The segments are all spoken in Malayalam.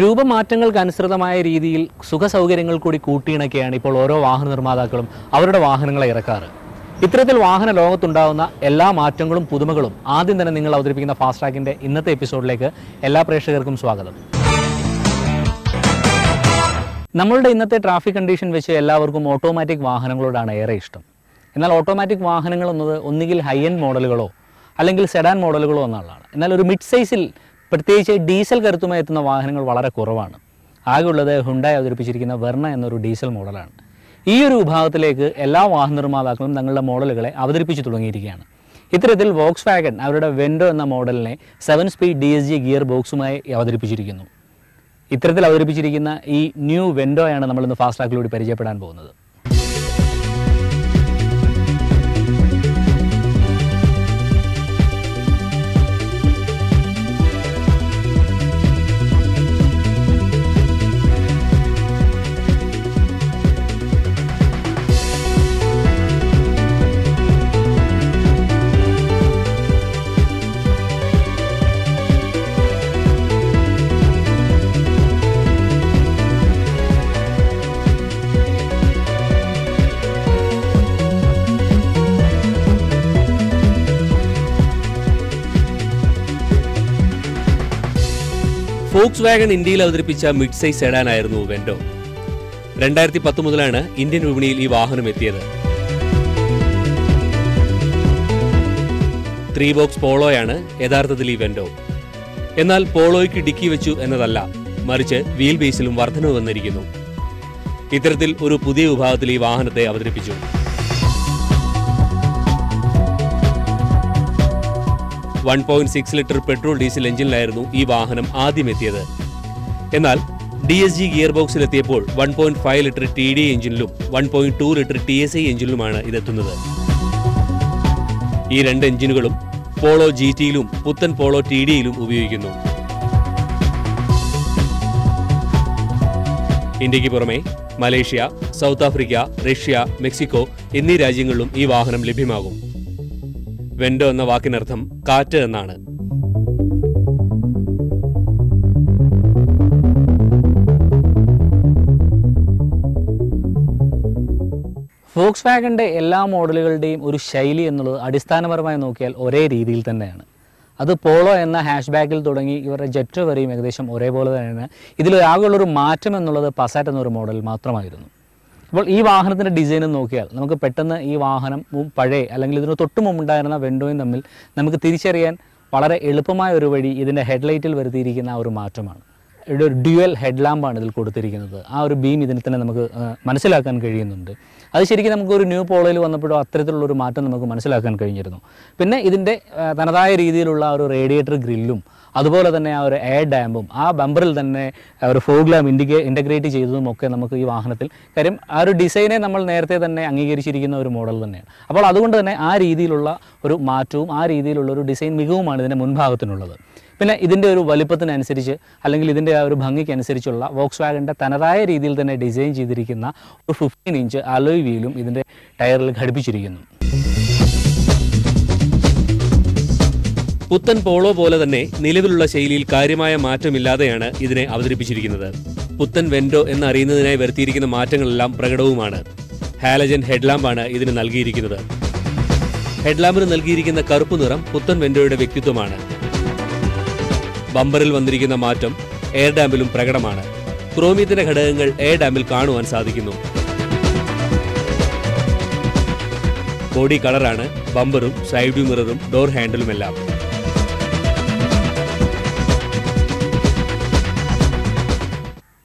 രൂപമാറ്റങ്ങൾക്ക് അനുസൃതമായ രീതിയിൽ സുഖ സൗകര്യങ്ങൾ കൂടി കൂട്ടിയിണക്കിയാണ് ഇപ്പോൾ ഓരോ വാഹന നിർമ്മാതാക്കളും അവരുടെ വാഹനങ്ങളെ ഇറക്കാറ്. ഇത്തരത്തിൽ വാഹന ലോകത്തുണ്ടാകുന്ന എല്ലാ മാറ്റങ്ങളും പുതുമകളും ആദ്യം തന്നെ നിങ്ങൾ അവതരിപ്പിക്കുന്ന ഫാസ്റ്റ് ഇന്നത്തെ എപ്പിസോഡിലേക്ക് എല്ലാ പ്രേക്ഷകർക്കും സ്വാഗതം. നമ്മളുടെ ഇന്നത്തെ ട്രാഫിക് കണ്ടീഷൻ വെച്ച് എല്ലാവർക്കും ഓട്ടോമാറ്റിക് വാഹനങ്ങളോടാണ് ഏറെ ഇഷ്ടം. എന്നാൽ ഓട്ടോമാറ്റിക് വാഹനങ്ങൾ എന്നത് ഒന്നുകിൽ ഹൈ എൻഡ് മോഡലുകളോ അല്ലെങ്കിൽ സെഡാൻ മോഡലുകളോ എന്നുള്ളതാണ്. എന്നാൽ ഒരു മിഡ് സൈസിൽ പ്രത്യേകിച്ച് ഡീസൽ കരുത്തുമായി എത്തുന്ന വാഹനങ്ങൾ വളരെ കുറവാണ്. ആകെയുള്ളത് ഹുണ്ടായി അവതരിപ്പിച്ചിരിക്കുന്ന വെർണ എന്നൊരു ഡീസൽ മോഡലാണ്. ഈ ഒരു വിഭാഗത്തിലേക്ക് എല്ലാ വാഹന നിർമ്മാതാക്കളും തങ്ങളുടെ മോഡലുകളെ അവതരിപ്പിച്ചു തുടങ്ങിയിരിക്കുകയാണ്. ഇത്തരത്തിൽ വോക്സ് വാഗൺ അവരുടെ വെൻഡോ എന്ന മോഡലിനെ seven speed D S G gear ബോക്സുമായി അവതരിപ്പിച്ചിരിക്കുന്നു. ഇത്തരത്തിൽ അവതരിപ്പിച്ചിരിക്കുന്ന ഈ ന്യൂ വെൻഡോയാണ് നമ്മളിന്ന് ഫാസ്റ്റ് ട്രാക്കിലൂടെ പരിചയപ്പെടാൻ പോകുന്നത്. ഫോക്സ് വാഗൺ ഇന്ത്യയിൽ അവതരിപ്പിച്ച മിഡ് സൈസ് സെഡാൻ ആയിരുന്നു വെൻഡോ രണ്ടായിരത്തി പത്ത് മുതലാണ് ഇന്ത്യൻ വിപണിയിൽ ഈ വാഹനം എത്തിയത്. ത്രീ ബോക്സ് പോളോയാണ് യഥാർത്ഥത്തിൽ ഈ വെൻഡോ എന്നാൽ പോളോയ്ക്ക് ഡിക്കി വെച്ചു എന്നതല്ല മറിച്ച് വീൽ ബേസിലും വർധനവ് വന്നിരിക്കുന്നു. ഇത്തരത്തിൽ ഒരു പുതിയ വിഭാഗത്തിൽ ഈ വാഹനത്തെ അവതരിപ്പിച്ചു. One point six litre petrol diesel എഞ്ചിനിലായിരുന്നു ഈ വാഹനം ആദ്യം എത്തിയത് എന്നാൽ D S G gear ബോക്സിലെത്തിയപ്പോൾ one point five litre T D എഞ്ചിനിലും one point two litre T S I എഞ്ചിനിലുമാണ് ഇതെത്തുന്നത്. ഈ രണ്ട് എഞ്ചിനുകളും പോളോ ജി ടിയിലും പുത്തൻ പോളോ ടി ഡിയിലും ഉപയോഗിക്കുന്നു. ഇന്ത്യയ്ക്ക് പുറമെ Malaysia South Africa Russia Mexico എന്നീ രാജ്യങ്ങളിലും ഈ വാഹനം ലഭ്യമാകും. വെൻഡോ എന്ന വാക്കിനർത്ഥം കാറ്റ് എന്നാണ്. ഫോക്സ് വാഗന്റെ എല്ലാ മോഡലുകളുടെയും ഒരു ശൈലി എന്നുള്ളത് അടിസ്ഥാനപരമായി നോക്കിയാൽ ഒരേ രീതിയിൽ തന്നെയാണ്. അത് പോളോ എന്ന ഹാഷ് ബാക്കിൽ തുടങ്ങി ഇവരുടെ ജെറ്റ് വരെയും ഏകദേശം ഒരേപോലെ തന്നെയാണ്. ഇതിൽ ആകെയുള്ളൊരു മാറ്റം എന്നുള്ളത് പസാറ്റ് എന്നൊരു മോഡൽ മാത്രമായിരുന്നു. അപ്പോൾ ഈ വാഹനത്തിന്റെ ഡിസൈൻ നോക്കിയാൽ നമുക്ക് പെട്ടെന്ന് ഈ വാഹനം പഴയ അല്ലെങ്കിൽ ഇതിന് തൊട്ട് മുമ്പുണ്ടായിരുന്ന വെൻഡോയും തമ്മിൽ നമുക്ക് തിരിച്ചറിയാൻ വളരെ എളുപ്പമായ ഒരു വഴി ഇതിന്റെ ഹെഡ്ലൈറ്റിൽ വരുത്തിയിരിക്കുന്ന ഒരു മാറ്റമാണ്. ഇവിടെ ഒരു ഡ്യുവൽ ഹെഡ് ലാമ്പാണ് ഇതിൽ കൊടുത്തിരിക്കുന്നത്. ആ ഒരു ബീം ഇതിന് തന്നെ നമുക്ക് മനസ്സിലാക്കാൻ കഴിയുന്നുണ്ട്. അത് ശരിക്കും നമുക്ക് ഒരു ന്യൂ പോളോയിൽ വന്നപ്പോഴും അത്തരത്തിലുള്ള ഒരു മാറ്റം നമുക്ക് മനസ്സിലാക്കാൻ കഴിഞ്ഞിരുന്നു. പിന്നെ ഇതിന്റെ തനതായ രീതിയിലുള്ള ഒരു റേഡിയേറ്റർ ഗ്രില്ലും അതുപോലെ തന്നെ ആ ഒരു എയർ ഡാമ്പും ആ ബമ്പറിൽ തന്നെ ഒരു ഫോഗ് ഇൻഡിക്കേ ഇന്റഗ്രേറ്റ് ചെയ്തതും ഒക്കെ നമുക്ക് ഈ വാഹനത്തിൽ കാര്യം ആ ഒരു ഡിസൈനെ നമ്മൾ നേരത്തെ തന്നെ അംഗീകരിച്ചിരിക്കുന്ന ഒരു മോഡൽ തന്നെയാണ്. അപ്പോൾ അതുകൊണ്ട് തന്നെ ആ രീതിയിലുള്ള ഒരു മാറ്റവും ആ രീതിയിലുള്ള ഒരു ഡിസൈൻ മികവുമാണ് ഇതിന്റെ മുൻഭാഗത്തിനുള്ളത്. പിന്നെ ഇതിന്റെ ഒരു വലിപ്പത്തിനനുസരിച്ച് അല്ലെങ്കിൽ ഇതിന്റെ ആ ഒരു ഭംഗിക്കനുസരിച്ചുള്ള വോക്സ് വാഗന്റെ തനതായ രീതിയിൽ തന്നെ ഡിസൈൻ ചെയ്തിരിക്കുന്ന ഒരു ഫിഫ്റ്റീൻ ഇഞ്ച് അലോയ് വീലും ഇതിന്റെ ടയറിൽ ഘടിപ്പിച്ചിരിക്കുന്നു. പുത്തൻ പോളോ പോലെ തന്നെ നിലവിലുള്ള ശൈലിയിൽ കാര്യമായ മാറ്റമില്ലാതെയാണ് ഇതിനെ അവതരിപ്പിച്ചിരിക്കുന്നത്. പുത്തൻ വെൻഡോ എന്നറിയുന്നതിനായി വരുത്തിയിരിക്കുന്ന മാറ്റങ്ങളെല്ലാം പ്രകടവുമാണ്. ഹാലജൻ ഹെഡ്ലാമ്പാണ് ഇതിന് നൽകിയിരിക്കുന്നത്. ഹെഡ്ലാമ്പിന് നൽകിയിരിക്കുന്ന കറുപ്പ് നിറം പുത്തൻ വെൻഡോയുടെ വ്യക്തിത്വമാണ്. ബമ്പറിൽ വന്നിരിക്കുന്ന മാറ്റം എയർ ഡാമ്പിലും പ്രകടമാണ്. ക്രോമിയത്തിന്റെ ഘടകങ്ങൾ എയർ ഡാമ്പിൽ കാണുവാൻ സാധിക്കുന്നു. ബോഡി കളറാണ് ബമ്പറും സൈഡ് മിററും ഡോർ ഹാൻഡിലുമെല്ലാം.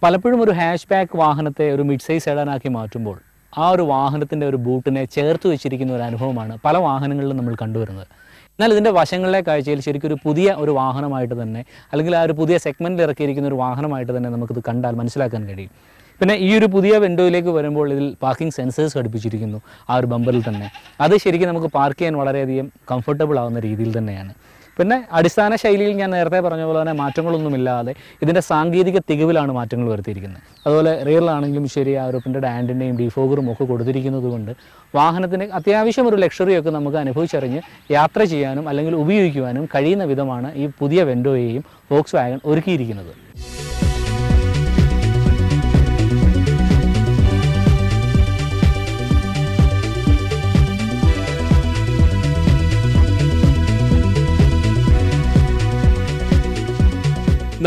പലപ്പോഴും ഒരു ഹാഷ് ബാക്ക് വാഹനത്തെ ഒരു മിഡ് സൈസ് സെഡാനാക്കി മാറ്റുമ്പോൾ ആ ഒരു വാഹനത്തിന്റെ ഒരു ബൂട്ടിനെ ചേർത്ത് വെച്ചിരിക്കുന്ന ഒരു അനുഭവമാണ് പല വാഹനങ്ങളിലും നമ്മൾ കണ്ടുവരുന്നത്. എന്നാൽ ഇതിന്റെ വശങ്ങളിലെ കാഴ്ചയിൽ ശരിക്കും ഒരു പുതിയ ഒരു വാഹനമായിട്ട് തന്നെ അല്ലെങ്കിൽ ആ ഒരു പുതിയ സെഗ്മെന്റിൽ ഇറക്കിയിരിക്കുന്ന ഒരു വാഹനമായിട്ട് തന്നെ നമുക്കിത് കണ്ടാൽ മനസ്സിലാക്കാൻ കഴിയും. പിന്നെ ഈ ഒരു പുതിയ വിൻഡോയിലേക്ക് വരുമ്പോൾ ഇതിൽ പാർക്കിംഗ് സെൻസേഴ്സ് ഘടിപ്പിച്ചിരിക്കുന്നു ആ ഒരു ബമ്പറിൽ തന്നെ. അത് ശരിക്കും നമുക്ക് പാർക്ക് ചെയ്യാൻ വളരെയധികം കംഫർട്ടബിൾ ആവുന്ന രീതിയിൽ തന്നെയാണ്. പിന്നെ അടിസ്ഥാന ശൈലിയിൽ ഞാൻ നേരത്തെ പറഞ്ഞ പോലെ തന്നെ മാറ്റങ്ങളൊന്നുമില്ലാതെ ഇതിന്റെ സാങ്കേതിക തികവിലാണ് മാറ്റങ്ങൾ വരുത്തിയിരിക്കുന്നത്. അതുപോലെ റിയറിലാണെങ്കിലും ശരി ആ ഒരു പ്രിന്റഡ് ആൻഡിന്റെയും ഡിഫോഗറും ഒക്കെ കൊടുത്തിരിക്കുന്നത് കൊണ്ട് വാഹനത്തിന് അത്യാവശ്യം ഒരു ലക്ഷറിയൊക്കെ നമുക്ക് അനുഭവിച്ചറിഞ്ഞ് യാത്ര ചെയ്യാനും അല്ലെങ്കിൽ ഉപയോഗിക്കുവാനും കഴിയുന്ന വിധമാണ് ഈ പുതിയ വെൻഡോയെയും വോക്സ് വാഗൺ ഒരുക്കിയിരിക്കുന്നത്.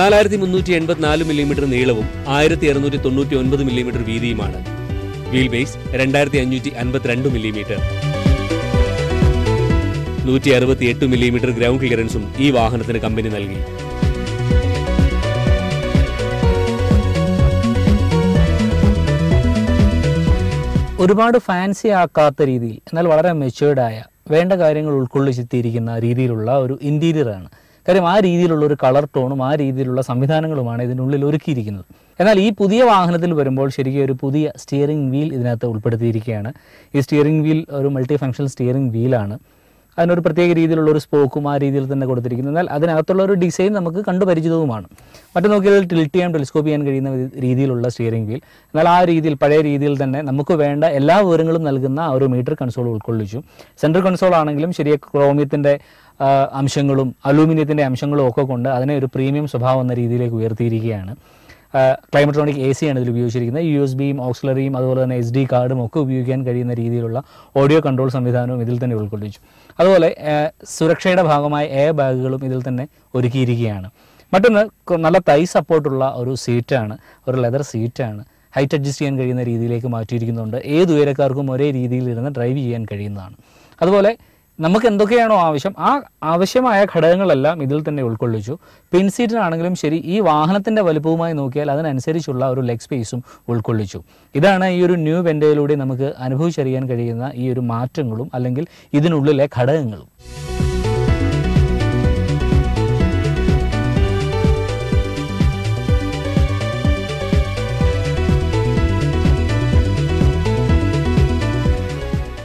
നാലായിരത്തി മുന്നൂറ്റി എൺപത്തിനാല് മില്ലിമീറ്റർ നീളവും ആയിരത്തി അറുന്നൂറ്റി തൊണ്ണൂറ്റി ഒൻപത് മില്ലിമീറ്റർ വീതിയുമാണ്. വീൽ ബേസ് രണ്ടായിരത്തി അഞ്ഞൂറ്റി അൻപത്തിരണ്ട് മില്ലിമീറ്റർ. നൂറ്റി അറുപത്തി എട്ട് മില്ലിമീറ്റർ ഗ്രൗണ്ട് ക്ലിയറൻസും ഈ വാഹനത്തിന് കമ്പനി നൽകി. ഒരുപാട് ഫാൻസി ആക്കാത്ത രീതിയിൽ എന്നാൽ വളരെ മെച്ചുവേർഡായ വേണ്ട കാര്യങ്ങൾ ഉൾക്കൊള്ളിച്ചെത്തിയിരിക്കുന്ന രീതിയിലുള്ള ഒരു ഇന്റീരിയറാണ് കാര്യം ആ രീതിയിലുള്ള ഒരു കളർ ടോണും ആ രീതിയിലുള്ള സംവിധാനങ്ങളുമാണ് ഇതിനുള്ളിൽ ഒരുക്കിയിരിക്കുന്നത്. എന്നാൽ ഈ പുതിയ വാഹനത്തിൽ വരുമ്പോൾ ശരിക്കും ഒരു പുതിയ സ്റ്റിയറിംഗ് വീൽ ഇതിനകത്ത് ഉൾപ്പെടുത്തിയിരിക്കുകയാണ്. ഈ സ്റ്റിയറിംഗ് വീൽ ഒരു മൾട്ടി ഫംഗ്ഷൻ സ്റ്റിയറിംഗ് വീലാണ് അതിനൊരു പ്രത്യേക രീതിയിലുള്ള ഒരു സ്പോക്കും ആ രീതിയിൽ തന്നെ കൊടുത്തിരിക്കുന്നത് എന്നാൽ അതിനകത്തുള്ള ഒരു ഡിസൈൻ നമുക്ക് കണ്ടുപരിചിതവുമാണ് മറ്റു നോക്കിയാൽ ടിൽറ്റ് ചെയ്യാൻ ടെലിസ്കോപ്പ് ചെയ്യാൻ കഴിയുന്ന രീതിയിലുള്ള സ്റ്റിയറിംഗ് വീൽ എന്നാൽ ആ രീതിയിൽ പഴയ രീതിയിൽ തന്നെ നമുക്ക് വേണ്ട എല്ലാ വിവരങ്ങളും നൽകുന്ന ഒരു മീറ്റർ കൺസോൾ ഉൾക്കൊള്ളിച്ചു. സെൻട്രൽ കൺസോൾ ആണെങ്കിലും ശരിയ ക്രോമിയത്തിന്റെ അംശങ്ങളും അലൂമിനിയത്തിന്റെ അംശങ്ങളും ഒക്കെ കൊണ്ട് അതിനെ ഒരു പ്രീമിയം സ്വഭാവം എന്ന രീതിയിലേക്ക് ഉയർത്തിയിരിക്കുകയാണ്. ക്ലൈമട്രോണിക് എ സി ആണ് ഇതിൽ ഉപയോഗിച്ചിരിക്കുന്നത്. യു എസ് ബിയും ഓക്സിലറിയും അതുപോലെ തന്നെ എസ് ഡി കാർഡും ഒക്കെ ഉപയോഗിക്കാൻ കഴിയുന്ന രീതിയിലുള്ള ഓഡിയോ കൺട്രോൾ സംവിധാനവും ഇതിൽ തന്നെ ഉൾക്കൊള്ളിച്ചു. അതുപോലെ സുരക്ഷയുടെ ഭാഗമായ എയർ ബാഗുകളും ഇതിൽ തന്നെ ഒരുക്കിയിരിക്കുകയാണ്. മറ്റൊന്ന് നല്ല തൈ സപ്പോർട്ടുള്ള ഒരു സീറ്റാണ് ഒരു ലെതർ സീറ്റാണ് ഹൈറ്റ് അഡ്ജസ്റ്റ് ചെയ്യാൻ കഴിയുന്ന രീതിയിലേക്ക് മാറ്റിയിരിക്കുന്നുണ്ട്. ഏത് ഉയരക്കാർക്കും ഒരേ രീതിയിൽ ഇരുന്ന് ഡ്രൈവ് ചെയ്യാൻ കഴിയുന്നതാണ്. അതുപോലെ നമുക്ക് എന്തൊക്കെയാണോ ആവശ്യം ആ ആവശ്യമായ ഘടകങ്ങളെല്ലാം ഇതിൽ തന്നെ ഉൾക്കൊള്ളിച്ചു. പിൻസീറ്റിനാണെങ്കിലും ശരി ഈ വാഹനത്തിന്റെ വലുപ്പവുമായി നോക്കിയാൽ അതിനനുസരിച്ചുള്ള ഒരു ലെഗ് സ്പേസും ഉൾക്കൊള്ളിച്ചു. ഇതാണ് ഈ ഒരു ന്യൂ വെൻഡയിലൂടെ നമുക്ക് അനുഭവിച്ചറിയാൻ കഴിയുന്ന ഈ ഒരു മാറ്റങ്ങളും അല്ലെങ്കിൽ ഇതിനുള്ളിലെ ഘടകങ്ങളും.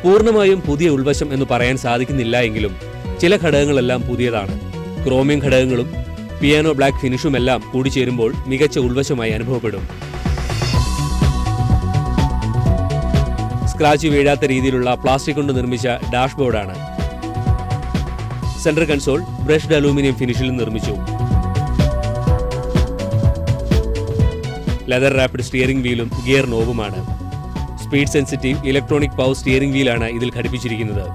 പൂർണമായും പുതിയ ഉൾവശം എന്ന് പറയാൻ സാധിക്കുന്നില്ല എങ്കിലും ചില ഘടകങ്ങളെല്ലാം പുതിയതാണ്. ക്രോമിയം ഘടകങ്ങളും പിയാനോ ബ്ലാക്ക് ഫിനിഷുമെല്ലാം കൂടിച്ചേരുമ്പോൾ മികച്ച ഉൾവശമായി അനുഭവപ്പെടും. സ്ക്രാച്ച് വീഴാത്ത രീതിയിലുള്ള പ്ലാസ്റ്റിക് കൊണ്ട് നിർമ്മിച്ച ഡാഷ്ബോർഡാണ്. സെൻട്രൽ കൺസോൾ ബ്രഷ്ഡ് അലൂമിനിയം ഫിനിഷിൽ നിർമ്മിച്ചു. ലെതർ റാപ്പിഡ് സ്റ്റിയറിംഗ് വീലും gear നോബുമാണ് speed sensitive electronic power steering വീലാണ് ഇതിൽ ഘടിപ്പിച്ചിരിക്കുന്നത്.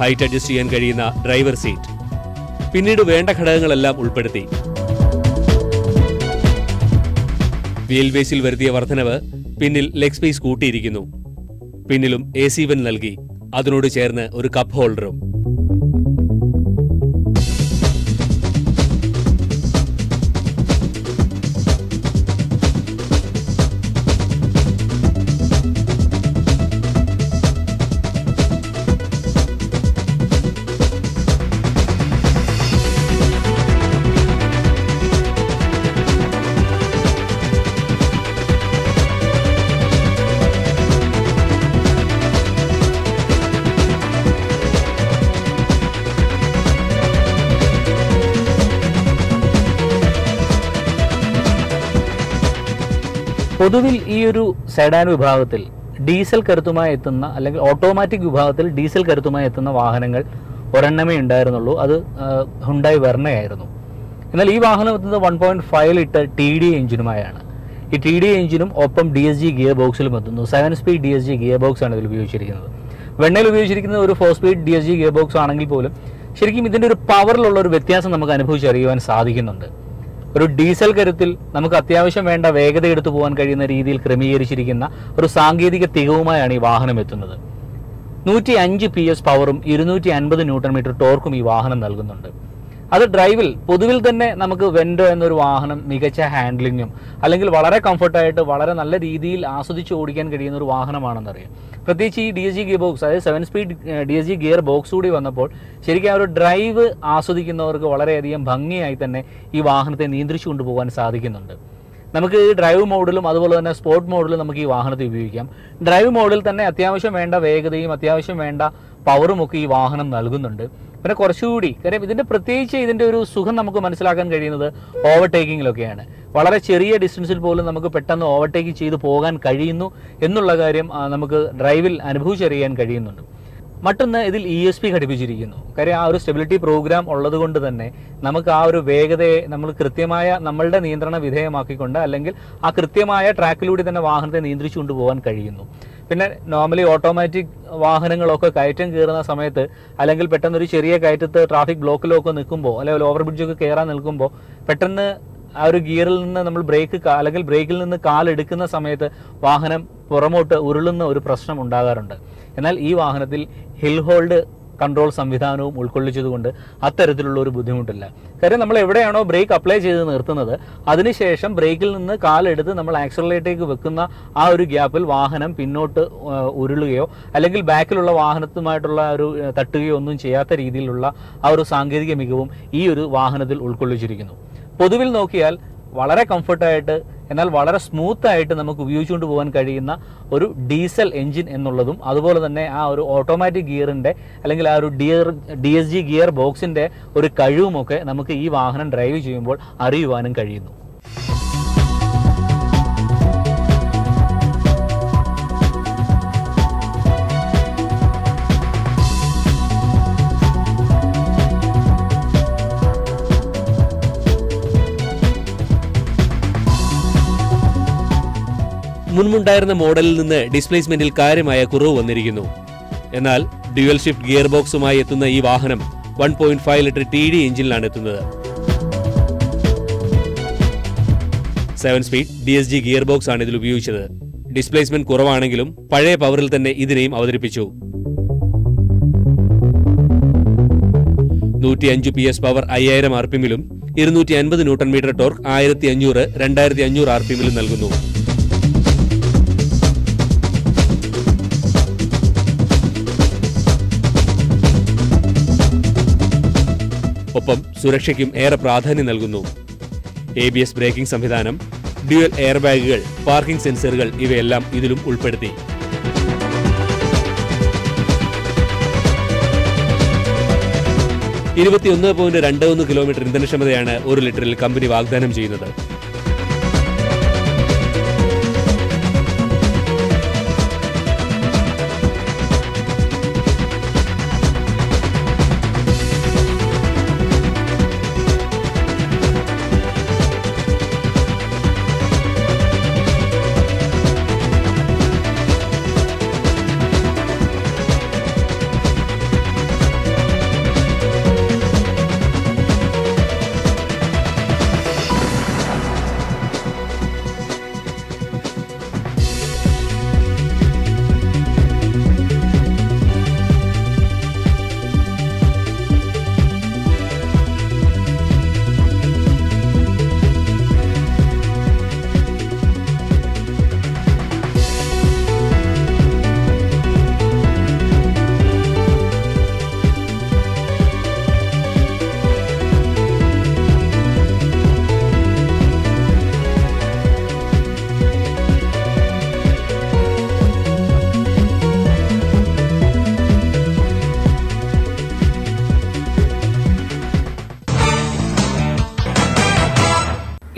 ഹൈറ്റ് അഡ്ജസ്റ്റ് ചെയ്യാൻ കഴിയുന്ന ഡ്രൈവർ സീറ്റ്. പിന്നീട് വേണ്ട ഘടകങ്ങളെല്ലാം ഉൾപ്പെടുത്തി. വീൽ ബേസിൽ വരുത്തിയ വർധനവ് പിന്നിൽ ലെഗ് സ്പേസ് കൂട്ടിയിരിക്കുന്നു. പിന്നിലും എ സി വൻ നൽകി. അതിനോട് ചേർന്ന് ഒരു കപ്പ് ഹോൾഡറും പൊതുവിൽ ഈ ഒരു സെഡാൻ വിഭാഗത്തിൽ ഡീസൽ കരുത്തുമായി എത്തുന്ന അല്ലെങ്കിൽ ഓട്ടോമാറ്റിക് വിഭാഗത്തിൽ ഡീസൽ കരുത്തുമായി എത്തുന്ന വാഹനങ്ങൾ ഒരെണ്ണമേ ഉണ്ടായിരുന്നുള്ളൂ. അത് ഹുണ്ടായി വെർണയായിരുന്നു എന്നാൽ ഈ വാഹനം എത്തുന്നത് one point five litre T D എഞ്ചിനുമായാണ്. ഈ ടി ഡി എഞ്ചിനും ഒപ്പം ഡി എസ് ജി ഗിയർ ബോക്സിലും എത്തുന്നു. Seven speed D S G gear box ആണ് ഇതിൽ ഉപയോഗിച്ചിരിക്കുന്നത്. വെണ്ണയിൽ ഉപയോഗിച്ചിരിക്കുന്നത് ഒരു four speed D S G gear box ആണെങ്കിൽ പോലും ശരിക്കും ഇതിന്റെ ഒരു പവറിലുള്ള ഒരു വ്യത്യാസം നമുക്ക് അനുഭവിച്ചറിയുവാൻ സാധിക്കുന്നുണ്ട്. ഒരു ഡീസൽ കരുത്തിൽ നമുക്ക് അത്യാവശ്യം വേണ്ട വേഗത എടുത്തു പോകാൻ കഴിയുന്ന രീതിയിൽ ക്രമീകരിച്ചിരിക്കുന്ന ഒരു സാങ്കേതിക തികവുമായാണ് ഈ വാഹനം എത്തുന്നത്. നൂറ്റി അഞ്ച് പി എസ് പവറും ഇരുന്നൂറ്റി അൻപത് ന്യൂട്ടൺ മീറ്റർ ടോർക്കും ഈ വാഹനം നൽകുന്നുണ്ട്. അത് ഡ്രൈവിൽ പൊതുവിൽ തന്നെ നമുക്ക് വെൻഡോ എന്നൊരു വാഹനം മികച്ച ഹാൻഡ്ലിങ്ങും അല്ലെങ്കിൽ വളരെ കംഫർട്ടായിട്ട് വളരെ നല്ല രീതിയിൽ ആസ്വദിച്ച് ഓടിക്കാൻ കഴിയുന്ന ഒരു വാഹനമാണെന്നറിയാം. പ്രത്യേകിച്ച് ഈ D S G gear box അതായത് seven speed D S G gear box കൂടി വന്നപ്പോൾ ശരിക്കും ആ ഒരു ഡ്രൈവ് ആസ്വദിക്കുന്നവർക്ക് വളരെയധികം ഭംഗിയായി തന്നെ ഈ വാഹനത്തെ നിയന്ത്രിച്ചു കൊണ്ടുപോകാൻ സാധിക്കുന്നുണ്ട്. നമുക്ക് ഈ ഡ്രൈവ് മോഡിലും അതുപോലെ തന്നെ സ്പോർട്ട് മോഡിലും നമുക്ക് ഈ വാഹനത്തെ ഉപയോഗിക്കാം. ഡ്രൈവ് മോഡിൽ തന്നെ അത്യാവശ്യം വേണ്ട വേഗതയും അത്യാവശ്യം വേണ്ട പവറും ഒക്കെ ഈ വാഹനം നൽകുന്നുണ്ട്. പിന്നെ കുറച്ചുകൂടി കാര്യം ഇതിന്റെ പ്രത്യേകിച്ച് ഇതിന്റെ ഒരു സുഖം നമുക്ക് മനസ്സിലാക്കാൻ കഴിയുന്നത് ഓവർടേക്കിങ്ങിലൊക്കെയാണ് വളരെ ചെറിയ ഡിസ്റ്റൻസിൽ പോലും നമുക്ക് പെട്ടെന്ന് ഓവർടേക്ക് ചെയ്ത് പോകാൻ കഴിയുന്നു എന്നുള്ള കാര്യം നമുക്ക് ഡ്രൈവിൽ അനുഭവിച്ചറിയാൻ കഴിയുന്നുണ്ട്. മറ്റൊന്ന് ഇതിൽ ഇ എസ് പി ഘടിപ്പിച്ചിരിക്കുന്നു. കാര്യം ആ ഒരു സ്റ്റെബിലിറ്റി പ്രോഗ്രാം ഉള്ളത് കൊണ്ട് തന്നെ നമുക്ക് ആ ഒരു വേഗതയെ നമ്മൾ കൃത്യമായ നമ്മളുടെ നിയന്ത്രണ വിധേയമാക്കിക്കൊണ്ട് അല്ലെങ്കിൽ ആ കൃത്യമായ ട്രാക്കിലൂടെ തന്നെ വാഹനത്തെ നിയന്ത്രിച്ചു കൊണ്ടുപോകാൻ കഴിയുന്നു. പിന്നെ നോർമലി ഓട്ടോമാറ്റിക് വാഹനങ്ങളൊക്കെ കയറ്റം കയറുന്ന സമയത്ത് അല്ലെങ്കിൽ പെട്ടെന്ന് ഒരു ചെറിയ കയറ്റത്ത് ട്രാഫിക് ബ്ലോക്കിലൊക്കെ നിൽക്കുമ്പോൾ അല്ലെങ്കിൽ ഓവർ ബ്രിഡ്ജൊക്കെ കയറാൻ നിൽക്കുമ്പോൾ പെട്ടെന്ന് ആ ഒരു ഗിയറിൽ നിന്ന് നമ്മൾ ബ്രേക്ക് അല്ലെങ്കിൽ ബ്രേക്കിൽ നിന്ന് കാൽ എടുക്കുന്ന സമയത്ത് വാഹനം പുറമോട്ട് ഉരുളുന്ന ഒരു പ്രശ്നം ഉണ്ടാകാറുണ്ട്. എന്നാൽ ഈ വാഹനത്തിൽ ഹിൽ ഹോൾഡ് കൺട്രോൾ സംവിധാനവും ഉൾക്കൊള്ളിച്ചതുകൊണ്ട് അത്തരത്തിലുള്ള ഒരു ബുദ്ധിമുട്ടില്ല. കാര്യം നമ്മൾ എവിടെയാണോ ബ്രേക്ക് അപ്ലൈ ചെയ്ത് നിർത്തുന്നത് അതിനുശേഷം ബ്രേക്കിൽ നിന്ന് കാലെടുത്ത് നമ്മൾ ആക്സലറേറ്റേക്ക് വെക്കുന്ന ആ ഒരു ഗ്യാപ്പിൽ വാഹനം പിന്നോട്ട് ഉരുളുകയോ അല്ലെങ്കിൽ ബാക്കിലുള്ള വാഹനത്തുമായിട്ടുള്ള ഒരു തട്ടുകയോ ഒന്നും ചെയ്യാത്ത രീതിയിലുള്ള ആ ഒരു സാങ്കേതിക മികവും ഈ ഒരു വാഹനത്തിൽ ഉൾക്കൊള്ളിച്ചിരിക്കുന്നു. പൊതുവിൽ നോക്കിയാൽ വളരെ കംഫർട്ടായിട്ട് എന്നാൽ വളരെ സ്മൂത്ത് ആയിട്ട് നമുക്ക് ഉപയോഗിച്ചുകൊണ്ട് പോകാൻ കഴിയുന്ന ഒരു ഡീസൽ എഞ്ചിൻ എന്നുള്ളതും അതുപോലെ തന്നെ ആ ഒരു ഓട്ടോമാറ്റിക് ഗിയറിന്റെ അല്ലെങ്കിൽ ആ ഒരു ഡിയർ ഡി എസ് ജി ഗിയർ ബോക്സിന്റെ ഒരു കഴിവുമൊക്കെ നമുക്ക് ഈ വാഹനം ഡ്രൈവ് ചെയ്യുമ്പോൾ അറിയുവാനും കഴിയുന്നു. മുൻപുണ്ടായിരുന്ന മോഡലിൽ നിന്ന് ഡിസ്പ്ലേസ്മെന്റിൽ കാര്യമായ കുറവ് വന്നിരിക്കുന്നു. എന്നാൽ ഡ്യുവൽ ഷിഫ്റ്റ് ഗിയർ ബോക്സുമായി എത്തുന്ന ഈ വാഹനം one point five litre T D എഞ്ചിനിലാണ് എത്തുന്നത്. Seven speed D S G gear box ആണ് ഇതിൽ ഉപയോഗിച്ചത്. ഡിസ്പ്ലേസ്മെന്റ് കുറവാണെങ്കിലും പഴയ പവറിൽ തന്നെ ഇതിനെയും അവതരിപ്പിച്ചു. നൂറ്റി അഞ്ച് പി എസ് പവർ അയ്യായിരം ആർ പി ഇരുന്നൂറ്റി അൻപത് ന്യൂട്ടൺ മീറ്റർ ടോർക്ക് ആയിരത്തി അഞ്ഞൂറ് രണ്ടായിരത്തി അഞ്ഞൂറ് ആർ പി നൽകുന്നു. ഒപ്പം സുരക്ഷയ്ക്കും ഏറെ പ്രാധാന്യം നൽകുന്നു. എ ബി എസ് ബ്രേക്കിംഗ് സംവിധാനം ഡ്യുവൽ എയർ ബാഗുകൾ പാർക്കിംഗ് സെൻസറുകൾ ഇവയെല്ലാം ഇതിലും ഉൾപ്പെടുത്തി. ഇരുപത്തിയൊന്ന് പോയിന്റ് രണ്ട് ഒന്ന് കിലോമീറ്റർ ഇന്ധനക്ഷമതയാണ് ഒരു ലിറ്ററിൽ കമ്പനി വാഗ്ദാനം ചെയ്യുന്നത്.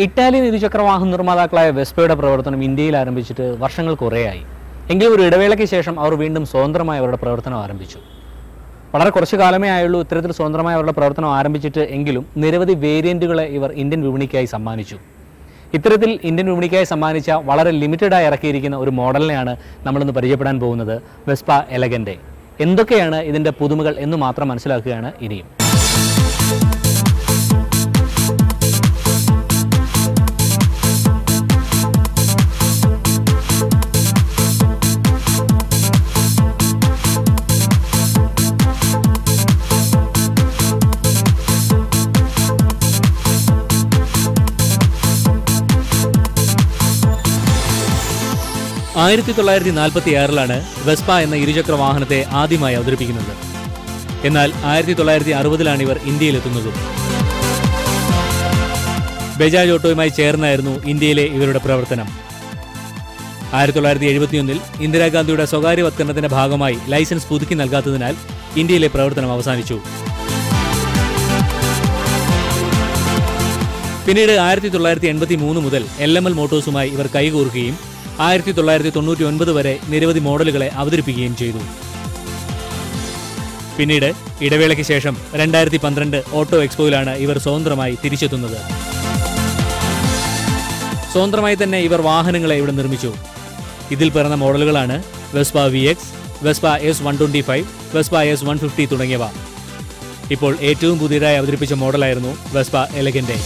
ഇറ്റാലിയൻ ഇരുചക്രവാഹന നിർമ്മാതാക്കളായ വെസ്പയുടെ പ്രവർത്തനം ഇന്ത്യയിൽ ആരംഭിച്ചിട്ട് വർഷങ്ങൾ കുറേയായി. എങ്കിലും ഒരു ഇടവേളയ്ക്ക് ശേഷം അവർ വീണ്ടും സ്വതന്ത്രമായി അവരുടെ പ്രവർത്തനം ആരംഭിച്ചു. വളരെ കുറച്ച് കാലമേ ആയുള്ളൂ ഇത്തരത്തിൽ സ്വതന്ത്രമായി അവരുടെ പ്രവർത്തനം ആരംഭിച്ചിട്ട് എങ്കിലും നിരവധി വേരിയന്റുകളെ ഇവർ ഇന്ത്യൻ വിപണിക്കായി സമ്മാനിച്ചു. ഇത്തരത്തിൽ ഇന്ത്യൻ വിപണിക്കായി സമ്മാനിച്ച വളരെ ലിമിറ്റഡായി ഇറക്കിയിരിക്കുന്ന ഒരു മോഡലിനെയാണ് നമ്മളിന്ന് പരിചയപ്പെടാൻ പോകുന്നത് വെസ്പ എലഗന്റെ. എന്തൊക്കെയാണ് ഇതിന്റെ പുതുമകൾ എന്ന് മാത്രം മനസ്സിലാക്കുകയാണ് ഇനിയും. ആയിരത്തി തൊള്ളായിരത്തി നാൽപ്പത്തി ആറിലാണ് വെസ്പ എന്ന ഇരുചക്ര വാഹനത്തെ ആദ്യമായി അവതരിപ്പിക്കുന്നത്. എന്നാൽ ആയിരത്തി തൊള്ളായിരത്തി അറുപതിലാണ് ഇവർ ഇന്ത്യയിലെത്തുന്നതും. ബജാജ് ഓട്ടോയുമായി ചേർന്നായിരുന്നു ഇന്ത്യയിലെ ഇവരുടെ പ്രവർത്തനം. ആയിരത്തി തൊള്ളായിരത്തി എഴുപത്തിയൊന്നിൽ ഇന്ദിരാഗാന്ധിയുടെ സ്വകാര്യവത്കരണത്തിന്റെ ഭാഗമായി ലൈസൻസ് പുതുക്കി നൽകാത്തതിനാൽ ഇന്ത്യയിലെ പ്രവർത്തനം അവസാനിച്ചു. പിന്നീട് ആയിരത്തി തൊള്ളായിരത്തി എൺപത്തി മൂന്ന് മുതൽ എൽ എം എൽ മോട്ടോഴ്സുമായി ഇവർ കൈകോർക്കുകയും ആയിരത്തി തൊള്ളായിരത്തി തൊണ്ണൂറ്റി ഒൻപത് വരെ നിരവധി മോഡലുകളെ അവതരിപ്പിക്കുകയും ചെയ്തു. പിന്നീട് ഇടവേളയ്ക്ക് ശേഷം രണ്ടായിരത്തി പന്ത്രണ്ട് ഓട്ടോ എക്സ്പോയിലാണ് ഇവർ സ്വതന്ത്രമായി തിരിച്ചെത്തുന്നത്. സ്വതന്ത്രമായി തന്നെ ഇവർ വാഹനങ്ങളെ ഇവിടെ നിർമ്മിച്ചു. ഇതിൽ പിറന്ന മോഡലുകളാണ് Vespa V X Vespa S one twenty five Vespa S one fifty തുടങ്ങിയവ. ഇപ്പോൾ ഏറ്റവും പുതിയതായി അവതരിപ്പിച്ച മോഡലായിരുന്നു വെസ്പ എലഗന്റെ.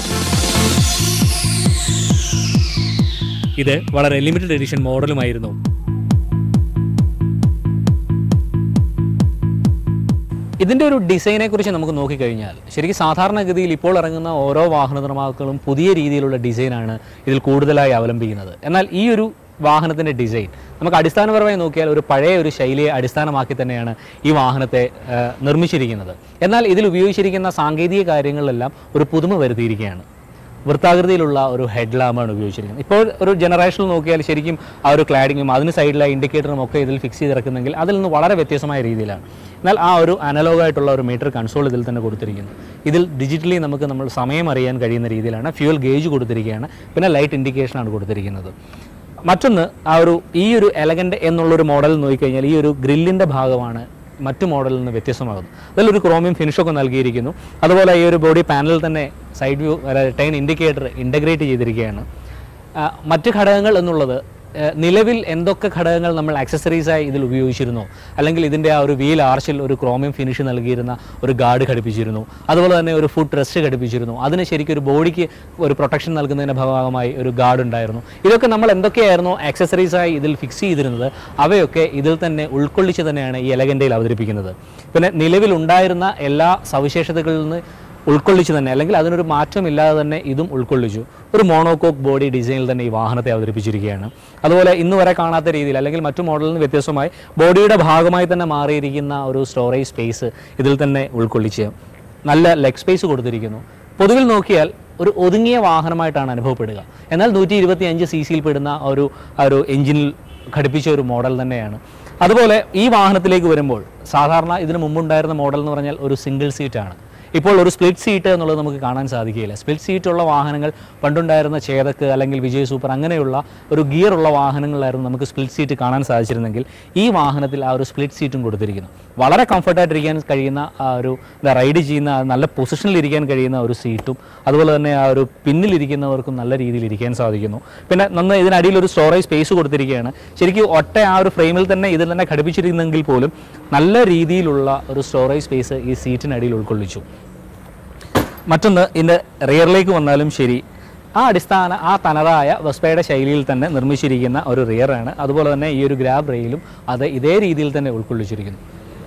ഇത് വളരെ ലിമിറ്റഡ് എഡിഷൻ മോഡലുമായിരുന്നു ഇതിന്റെ ഒരു ഡിസൈനെ കുറിച്ച് നമുക്ക് നോക്കിക്കഴിഞ്ഞാൽ ശരിക്കും സാധാരണഗതിയിൽ ഇപ്പോൾ ഇറങ്ങുന്ന ഓരോ വാഹന നിർമ്മാതാക്കളും പുതിയ രീതിയിലുള്ള ഡിസൈനാണ് ഇതിൽ കൂടുതലായി അവലംബിക്കുന്നത്. എന്നാൽ ഈ ഒരു വാഹനത്തിന്റെ ഡിസൈൻ നമുക്ക് അടിസ്ഥാനപരമായി നോക്കിയാൽ ഒരു പഴയ ഒരു ശൈലിയെ അടിസ്ഥാനമാക്കി തന്നെയാണ് ഈ വാഹനത്തെ നിർമ്മിച്ചിരിക്കുന്നത്. എന്നാൽ ഇതിൽ ഉപയോഗിച്ചിരിക്കുന്ന സാങ്കേതിക കാര്യങ്ങളിലെല്ലാം ഒരു പുതുമ വരുത്തിയിരിക്കുകയാണ്. വൃത്താകൃതിയിലുള്ള ഒരു ഹെഡ് ലാമ്പാണ് ഉപയോഗിച്ചിരിക്കുന്നത്. ഇപ്പോൾ ഒരു ജനറേഷനിൽ നോക്കിയാൽ ശരിക്കും ആ ഒരു ക്ലാഡിങ്ങും അതിന് സൈഡിലായി ഇൻഡിക്കേറ്ററും ഒക്കെ ഇതിൽ ഫിക്സ് ചെയ്തിറക്കുന്നെങ്കിൽ അതിൽ നിന്ന് വളരെ വ്യത്യസ്തമായ രീതിയിലാണ്. എന്നാൽ ആ ഒരു അനലോഗായിട്ടുള്ള ഒരു മീറ്റർ കൺസോൾ ഇതിൽ തന്നെ കൊടുത്തിരിക്കുന്നു. ഇതിൽ ഡിജിറ്റലി നമുക്ക് നമ്മൾ സമയം അറിയാൻ കഴിയുന്ന രീതിയിലാണ് ഫ്യൂൽ ഗേജ് കൊടുത്തിരിക്കുകയാണ് പിന്നെ ലൈറ്റ് ഇൻഡിക്കേഷനാണ് കൊടുത്തിരിക്കുന്നത്. മറ്റൊന്ന് ആ ഒരു ഈ ഒരു എലഗന്റ് എന്നുള്ളൊരു മോഡൽ നോക്കിക്കഴിഞ്ഞാൽ ഈ ഒരു ഗ്രില്ലിന്റെ ഭാഗമാണ് മറ്റു മോഡലിൽ നിന്ന് വ്യത്യസ്തമാകുന്നു. അതിലൊരു ക്രോമിയം ഫിനിഷൊക്കെ നൽകിയിരിക്കുന്നു. അതുപോലെ ഈ ഒരു ബോഡി പാനലിൽ തന്നെ സൈഡ് വ്യൂ ടൈൻ ഇൻഡിക്കേറ്റർ ഇന്റഗ്രേറ്റ് ചെയ്തിരിക്കുകയാണ്. മറ്റ് ഘടകങ്ങൾ എന്നുള്ളത് നിലവിൽ എന്തൊക്കെ ഘടകങ്ങൾ നമ്മൾ ആക്സസറീസായി ഇതിൽ ഉപയോഗിച്ചിരുന്നു? അല്ലെങ്കിൽ ഇതിന്റെ ആ ഒരു വീൽ ആർച്ചിൽ ഒരു ക്രോമിയം ഫിനിഷ് നൽകിയിരുന്ന ഒരു ഗാർഡ് ഘടിപ്പിച്ചിരുന്നു. അതുപോലെ തന്നെ ഒരു ഫുഡ് റെസ്റ്റ് ഘടിപ്പിച്ചിരുന്നു. അതിന് ശരിക്കും ഒരു ബോഡിക്ക് ഒരു പ്രൊട്ടക്ഷൻ നൽകുന്നതിന്റെ ഭാഗമായി ഒരു ഗാർഡ് ഉണ്ടായിരുന്നു. ഇതൊക്കെ നമ്മൾ എന്തൊക്കെയായിരുന്നു ആക്സസറീസായി ഇതിൽ ഫിക്സ് ചെയ്തിരുന്നത്? അവയൊക്കെ ഇതിൽ തന്നെ ഉൾക്കൊള്ളിച്ച് തന്നെയാണ് ഈ എലഗന്റെയിൽ അവതരിപ്പിക്കുന്നത്. പിന്നെ നിലവിലുണ്ടായിരുന്ന എല്ലാ സവിശേഷതകളിൽ നിന്ന് ഉൾക്കൊള്ളിച്ച് തന്നെ. അല്ലെങ്കിൽ അതിനൊരു മാറ്റമില്ലാതെ തന്നെ ഇതും ഉൾക്കൊള്ളിച്ചു. ഒരു മോണോകോക്ക് ബോഡി ഡിസൈനിൽ തന്നെ ഈ വാഹനത്തെ അവതരിപ്പിച്ചിരിക്കുകയാണ്. അതുപോലെ ഇന്ന് വരെ കാണാത്ത രീതിയിൽ അല്ലെങ്കിൽ മറ്റു മോഡലിൽ നിന്ന് വ്യത്യസ്തമായി ബോഡിയുടെ ഭാഗമായി തന്നെ മാറിയിരിക്കുന്ന ഒരു സ്റ്റോറേജ് സ്പേസ് ഇതിൽ തന്നെ ഉൾക്കൊള്ളിച്ച് നല്ല ലെഗ് സ്പേസ് കൊടുത്തിരിക്കുന്നു. പൊതുവിൽ നോക്കിയാൽ ഒരു ഒതുങ്ങിയ വാഹനമായിട്ടാണ് അനുഭവപ്പെടുക. എന്നാൽ നൂറ്റി ഇരുപത്തി അഞ്ച് സി സിയിൽ പെടുന്ന ഒരു ഒരു എഞ്ചിനിൽ ഘടിപ്പിച്ച ഒരു മോഡൽ തന്നെയാണ്. അതുപോലെ ഈ വാഹനത്തിലേക്ക് വരുമ്പോൾ സാധാരണ ഇതിന് മുമ്പുണ്ടായിരുന്ന മോഡൽ എന്ന് പറഞ്ഞാൽ ഒരു സിംഗിൾ സീറ്റാണ് ഇപ്പോൾ ഒരു സ്പ്ലിറ്റ് സീറ്റ് എന്നുള്ളത് നമുക്ക് കാണാൻ സാധിക്കുകയില്ല. സ്പ്ലിറ്റ് സീറ്റുള്ള വാഹനങ്ങൾ പണ്ടുണ്ടായിരുന്ന ചേതക്ക് അല്ലെങ്കിൽ വിജയ് സൂപ്പർ അങ്ങനെയുള്ള ഒരു ഗിയർ ഉള്ള വാഹനങ്ങളിലായിരുന്നു നമുക്ക് സ്പ്ലിറ്റ് സീറ്റ് കാണാൻ സാധിച്ചിരുന്നെങ്കിൽ ഈ വാഹനത്തിൽ ആ ഒരു സ്പ്ലിറ്റ് സീറ്റും കൊടുത്തിരിക്കുന്നു. വളരെ കംഫർട്ടായിട്ടിരിക്കാൻ കഴിയുന്ന ആ ഒരു റൈഡ് ചെയ്യുന്ന നല്ല പൊസിഷനിൽ ഇരിക്കാൻ കഴിയുന്ന ഒരു സീറ്റും അതുപോലെ തന്നെ ആ ഒരു പിന്നിലിരിക്കുന്നവർക്കും നല്ല രീതിയിൽ ഇരിക്കാൻ സാധിക്കുന്നു. പിന്നെ നന്ന് ഇതിനടിയിൽ ഒരു സ്റ്റോറേജ് സ്പേസ് കൊടുത്തിരിക്കുകയാണ്. ശരിക്കും ഒറ്റ ആ ഒരു ഫ്രെയിമിൽ തന്നെ ഇതിൽ തന്നെ ഘടിപ്പിച്ചിരുന്നെങ്കിൽ പോലും നല്ല രീതിയിലുള്ള ഒരു സ്റ്റോറേജ് സ്പേസ് ഈ സീറ്റിനടിയിൽ ഉൾക്കൊള്ളിച്ചു. മറ്റൊന്ന് ഇതിന്റെ റിയറിലേക്ക് വന്നാലും ശരി. ആ അടിസ്ഥാന ആ തനതായ വെസ്പയുടെ ശൈലിയിൽ തന്നെ നിർമ്മിച്ചിരിക്കുന്ന ഒരു റിയറാണ്. അതുപോലെ തന്നെ ഈ ഒരു ഗ്രാബ് റെയിലും അത് ഇതേ രീതിയിൽ തന്നെ ഉൾക്കൊള്ളിച്ചിരിക്കുന്നു.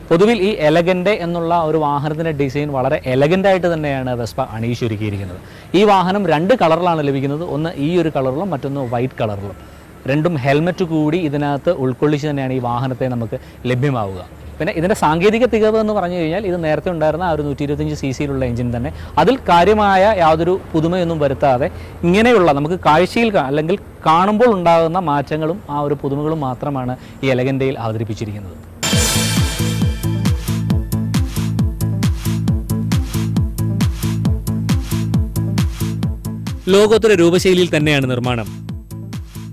പൊതുവിൽ ഈ എലഗന്റെ എന്നുള്ള ഒരു വാഹനത്തിന്റെ ഡിസൈൻ വളരെ എലഗന്റ് ആയിട്ട് തന്നെയാണ് വെസ്പ അണിയിച്ചൊരുക്കിയിരിക്കുന്നത്. ഈ വാഹനം രണ്ട് കളറിലാണ് ലഭിക്കുന്നത്. ഒന്ന് ഈ ഒരു കളറിലും മറ്റൊന്ന് വൈറ്റ് കളറിലും. രണ്ടും ഹെൽമറ്റ് കൂടി ഇതിനകത്ത് ഉൾക്കൊള്ളിച്ച് തന്നെയാണ് ഈ വാഹനത്തെ നമുക്ക് ലഭ്യമാവുക. പിന്നെ ഇതിന്റെ സാങ്കേതിക തികവ് എന്ന് പറഞ്ഞു കഴിഞ്ഞാൽ ഇത് നേരത്തെ ഉണ്ടായിരുന്ന ആ ഒരു നൂറ്റി ഇരുപത്തഞ്ച് സി സിയിലുള്ള എഞ്ചിൻ തന്നെ. അതിൽ കാര്യമായ യാതൊരു പുതുമയൊന്നും വരുത്താതെ ഇങ്ങനെയുള്ള നമുക്ക് കാഴ്ചയിൽ അല്ലെങ്കിൽ കാണുമ്പോൾ ഉണ്ടാകുന്ന മാറ്റങ്ങളും ആ ഒരു പുതുമകളും മാത്രമാണ് ഈ എലഗന്റെയിൽ അവതരിപ്പിച്ചിരിക്കുന്നത്. ലോകോത്തര രൂപശൈലിയിൽ തന്നെയാണ് നിർമ്മാണം.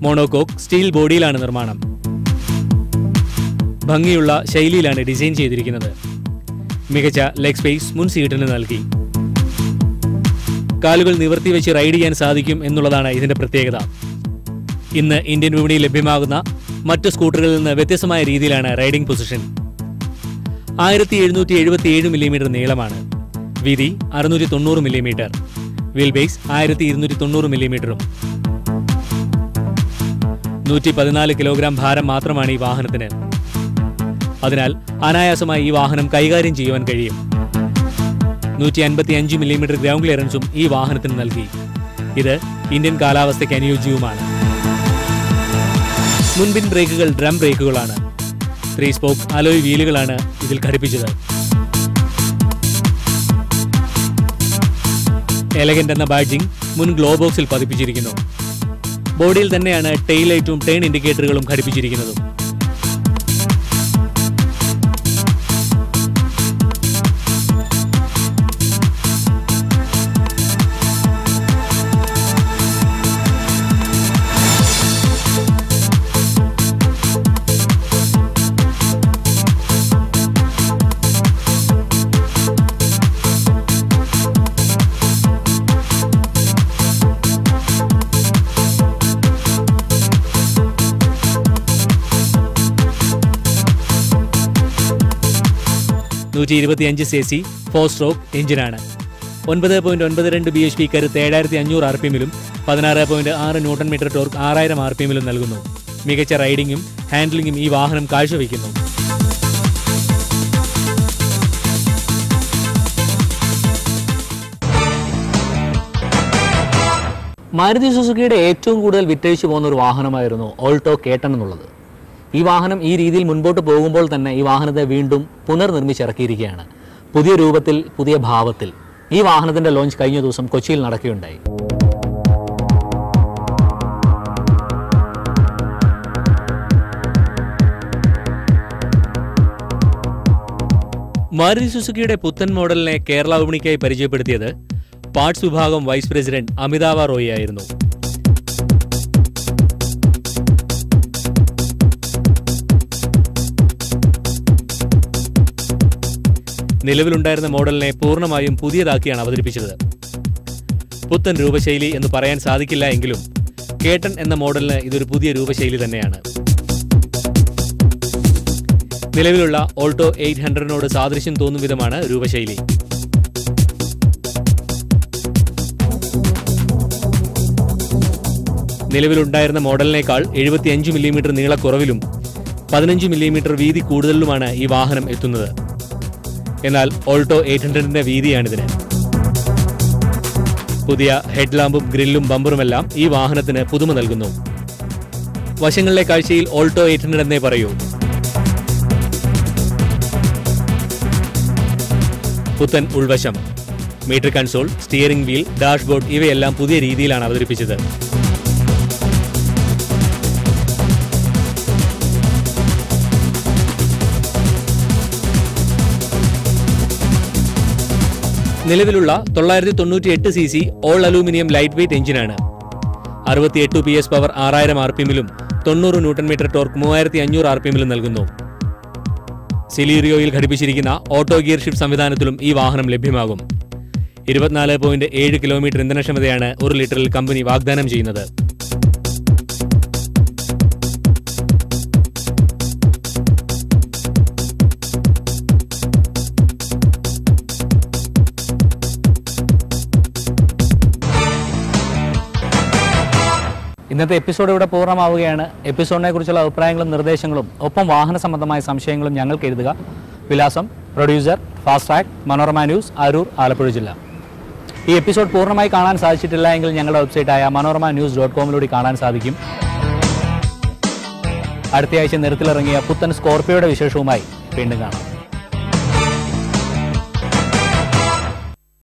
മോണോകോക്ക് സ്റ്റീൽ ബോഡിയിലാണ് നിർമ്മാണം. ഭംഗിയുള്ള ശൈലിയിലാണ് ഡിസൈൻ ചെയ്തിരിക്കുന്നത്. മികച്ച ലെഗ് സ്പേസ് മുൻ സീറ്റിന് നൽകി. കാലുകൾ നിവർത്തി വെച്ച് റൈഡ് ചെയ്യാൻ സാധിക്കും എന്നുള്ളതാണ് ഇതിന്റെ പ്രത്യേകത. ഇന്ന് ഇന്ത്യൻ വിപണിയിൽ ലഭ്യമാകുന്ന മറ്റ് സ്കൂട്ടറുകളിൽ നിന്ന് വ്യത്യസ്തമായ രീതിയിലാണ് റൈഡിംഗ് പൊസിഷൻ ആയിരത്തി എഴുന്നൂറ്റി എഴുപത്തി ഏഴ് മില്ലിമീറ്റർ നീളമാണ്. വീതി അറുന്നൂറ്റി തൊണ്ണൂറ് മില്ലിമീറ്റർ വീൽ ബേസ് ആയിരത്തി ഇരുന്നൂറ്റി തൊണ്ണൂറ് മില്ലിമീറ്ററും നൂറ്റി പതിനാല് കിലോഗ്രാം ഭാരം മാത്രമാണ് ഈ വാഹനത്തിന്. അതിനാൽ അനായാസമായി ഈ വാഹനം കൈകാര്യം ചെയ്യുവാൻ കഴിയും. നൂറ്റി അൻപത്തി അഞ്ച് മില്ലിമീറ്റർ ഗ്രൗണ്ട് ക്ലിയറൻസും ഈ വാഹനത്തിന് നൽകി. ഇത് ഇന്ത്യൻ കാലാവസ്ഥയ്ക്ക് അനുയോജ്യവുമാണ്. മുൻപിൻ ബ്രേക്കുകൾ ഡ്രം ബ്രേക്കുകളാണ്. ത്രീ സ്പോക്ക് അലോയ് വീലുകളാണ് ഇതിൽ ഘടിപ്പിച്ചത്. എലഗന്റ് എന്ന ബാഡ്ജിംഗ് മുൻ ഗ്ലോ ബോക്സിൽ പതിപ്പിച്ചിരിക്കുന്നു. ബോഡിയിൽ തന്നെയാണ് ടെയിൽ ലൈറ്റും ടേൺ ഇൻഡിക്കേറ്ററുകളും ഘടിപ്പിച്ചിരിക്കുന്നതും. നൂറ്റി ഇരുപത്തിയഞ്ച് സി സി ഫോർ സ്ട്രോക്ക് എഞ്ചിനാണ് ഒൻപത് പോയിന്റ് ഒൻപത് രണ്ട് ബി എച്ച് പി കരുത്ത് ഏഴായിരത്തി അഞ്ഞൂറ് ആർ പി എമ്മിലും പതിനാറ് പോയിന്റ് ആറ് ന്യൂട്ടൺ മീറ്റർ ടോർക്ക് ആറായിരം ആർ പി എമ്മിലും നൽകുന്നു. മികച്ച റൈഡിങ്ങും ഹാൻഡ്ലിങ്ങും ഈ വാഹനം കാഴ്ചവെക്കുന്നു മാരുതി സുസുക്കിയുടെ ഏറ്റവും കൂടുതൽ വിറ്റഴിച്ചു പോകുന്ന ഒരു വാഹനമായിരുന്നു ഓൾട്ടോ കേട്ടൺ എന്നുള്ളത്. ഈ വാഹനം ഈ രീതിയിൽ മുൻപോട്ട് പോകുമ്പോൾ തന്നെ ഈ വാഹനത്തെ വീണ്ടും പുനർനിർമ്മിച്ചിറക്കിയിരിക്കുകയാണ്. പുതിയ രൂപത്തിൽ പുതിയ ഭാവത്തിൽ. ഈ വാഹനത്തിന്റെ ലോഞ്ച് കഴിഞ്ഞ ദിവസം കൊച്ചിയിൽ നടക്കുകയുണ്ടായി. മാരുതി സുസുക്കിയുടെ പുത്തൻ മോഡലിനെ കേരള വിപണിക്കായി പരിചയപ്പെടുത്തിയത് പാർട്സ് വിഭാഗം വൈസ് പ്രസിഡന്റ് അമിതാഭ റോയി ആയിരുന്നു. നിലവിലുണ്ടായിരുന്ന മോഡലിനെ പൂർണമായും പുതിയതാക്കിയാണ് അവതരിപ്പിച്ചത്. പുത്തൻ രൂപശൈലി എന്ന് പറയാൻ സാധിക്കില്ല എങ്കിലും കേട്ടൻ എന്ന മോഡലിന് ഇതൊരു പുതിയ രൂപശൈലി തന്നെയാണ്. നിലവിലുള്ള ഓൾട്ടോ എയ്റ്റ് ഹൺഡ്രഡിനോട് സാദൃശ്യം തോന്നും വിധമാണ് രൂപശൈലി. നിലവിലുണ്ടായിരുന്ന മോഡലിനേക്കാൾ എഴുപത്തിയഞ്ച് മില്ലിമീറ്റർ നീളക്കുറവിലും പതിനഞ്ച് മില്ലിമീറ്റർ വീതി കൂടുതലിലുമാണ് ഈ വാഹനം എത്തുന്നത്. എന്നാൽ ഓൾട്ടോ എയ്റ്റ് ഹൺഡ്രഡിന്റെ വീതിയാണിതിന്. പുതിയ ഹെഡ്ലാമ്പും ഗ്രില്ലും ബമ്പറുമെല്ലാം ഈ വാഹനത്തിന് പുതുമ നൽകുന്നു. വശങ്ങളിലെ കാഴ്ചയിൽ ഓൾട്ടോ എയ്റ്റ് ഹൺഡ്രഡ് എന്നേ പറയൂ. പുത്തൻ ഉൾവശം. Meter console steering wheel dashboard ഇവയെല്ലാം പുതിയ രീതിയിലാണ് അവതരിപ്പിച്ചത്. നിലവിലുള്ള തൊള്ളായിരത്തി തൊണ്ണൂറ്റി എട്ട് C C all aluminium lightweight എഞ്ചിനാണ് അറുപത്തിയെട്ട് പി എസ് പവർ ആറായിരം ആർ പി എമ്മിലും തൊണ്ണൂറ് ന്യൂട്ടൺ മീറ്റർ ടോർക്ക് മൂവായിരത്തി അഞ്ഞൂറ് ആർ പി എമ്മിലും നൽകുന്നു. സിലീറിയോയിൽ ഘടിപ്പിച്ചിരിക്കുന്ന ഓട്ടോ ഗിയർ ഷിഫ്റ്റ് സംവിധാനത്തിലും ഈ വാഹനം ലഭ്യമാകും. ഇരുപത്തിനാല് പോയിന്റ് ഏഴ് കിലോമീറ്റർ ഇന്ധനക്ഷമതയാണ് ഒരു ലിറ്ററിൽ കമ്പനി വാഗ്ദാനം ചെയ്യുന്നത്. ഇന്നത്തെ എപ്പിസോഡ് ഇവിടെ പൂർണമാവുകയാണ്. എപ്പിസോഡിനെ കുറിച്ചുള്ള അഭിപ്രായങ്ങളും നിർദ്ദേശങ്ങളും ഒപ്പം വാഹന സംബന്ധമായ സംശയങ്ങളും ഞങ്ങൾക്ക് എഴുതുക. വിലാസം producer fast track Manorama news Aroor Alappuzha ജില്ല. ഈ എപ്പിസോഡ് പൂർണമായി കാണാൻ സാധിച്ചിട്ടില്ല എങ്കിൽ ഞങ്ങളുടെ വെബ്സൈറ്റായ മനോരമ ന്യൂസ് ഡോട്ട് കോമിലൂടെ കാണാൻ സാധിക്കും. അടുത്തയാഴ്ച നിരത്തിലിറങ്ങിയ പുത്തൻ സ്കോർപ്പിയോയുടെ വിശേഷവുമായി വീണ്ടും കാണാം.